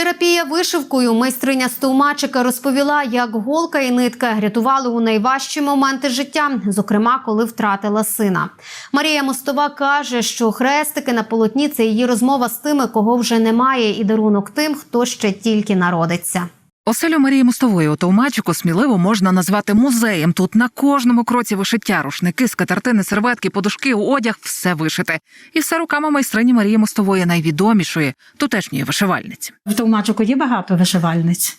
Терапія вишивкою майстриня стовмачика розповіла, як голка і нитка рятували у найважчі моменти життя, зокрема, коли втратила сина. Марія Мостова каже, що хрестики на полотні це її розмова з тими, кого вже немає, і дарунок тим, хто ще тільки народиться. Оселю Марії Мостової у Товмачику сміливо можна назвати музеєм. Тут на кожному кроці вишиття, рушники, скатертини, серветки, подушки, одяг все вишите. І все руками майстрині Марії Мостової, найвідомішої тутешньої вишивальниці. В Товмачику є багато вишивальниць.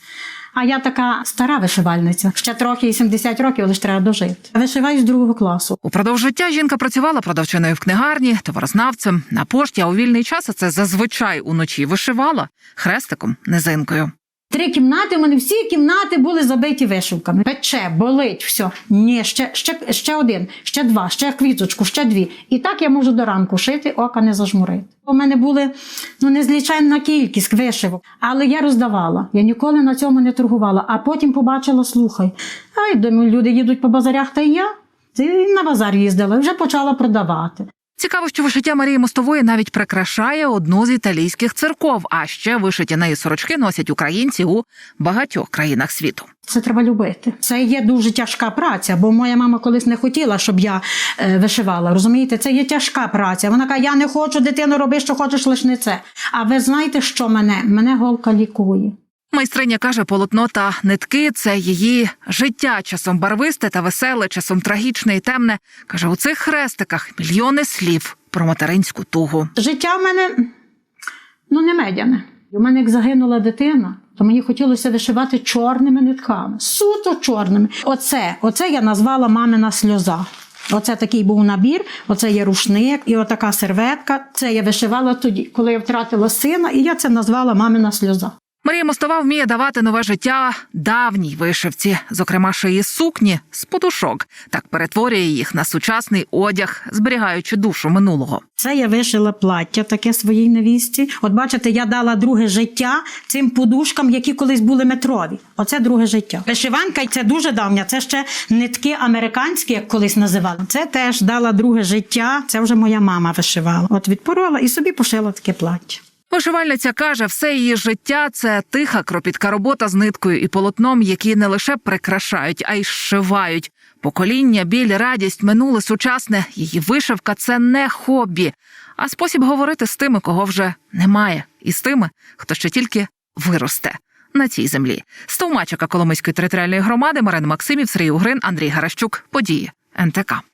А я така стара вишивальниця. Ще трохи і 70 років, лише треба дожити. Вишиваю з другого класу. Упродовж життя жінка працювала продавчиною в книгарні, товарознавцем на пошті, а у вільний час а це зазвичай уночі вишивала хрестиком, низинкою. Три кімнати, у мене всі кімнати були забиті вишивками. Пече, болить, все. Ні, ще, ще, ще один, ще два, ще квіточку, ще дві. І так я можу до ранку шити, ока не зажмурити. У мене були ну, незліченна кількість вишивок, але я роздавала. Я ніколи на цьому не торгувала. А потім побачила, слухай, ай, думаю, люди їдуть по базарях, та й я. Ти на базар їздила вже почала продавати. Цікаво, що вишиття Марії Мостової навіть прикрашає одну з італійських церков, а ще вишиті неї сорочки носять українці у багатьох країнах світу. Це треба любити. Це є дуже тяжка праця, бо моя мама колись не хотіла, щоб я е, вишивала. Розумієте, це є тяжка праця. Вона каже: я не хочу дитину роби, що хочеш, лиш не це. А ви знаєте, що мене? Мене голка лікує. Майстриня каже, полотно та нитки це її життя, часом барвисте та веселе, часом трагічне і темне. каже, у цих хрестиках мільйони слів про материнську тугу. Життя в мене ну не медяне. У мене як загинула дитина, то мені хотілося вишивати чорними нитками, суто чорними. Оце, оце я назвала мамина сльоза. Оце такий був набір, оце є рушник і отака серветка. Це я вишивала тоді, коли я втратила сина, і я це назвала мамина сльоза. Марія Мостова вміє давати нове життя давній вишивці, зокрема шиї сукні з подушок. Так перетворює їх на сучасний одяг, зберігаючи душу минулого. Це я вишила плаття таке своїй невісті. От бачите, я дала друге життя цим подушкам, які колись були метрові. Оце друге життя. Вишиванка це дуже давня. Це ще нитки американські, як колись називали. Це теж дала друге життя. Це вже моя мама вишивала. От відпорола і собі пошила таке плаття. Вишивальниця каже, все її життя це тиха кропітка робота з ниткою і полотном, які не лише прикрашають, а й зшивають. Покоління, біль, радість, минуле сучасне. Її вишивка це не хобі, а спосіб говорити з тими, кого вже немає, і з тими, хто ще тільки виросте на цій землі. З Товмачика Коломийської територіальної громади Марина Максимів, Сергій Угрин, Андрій Гаращук. Події НТК.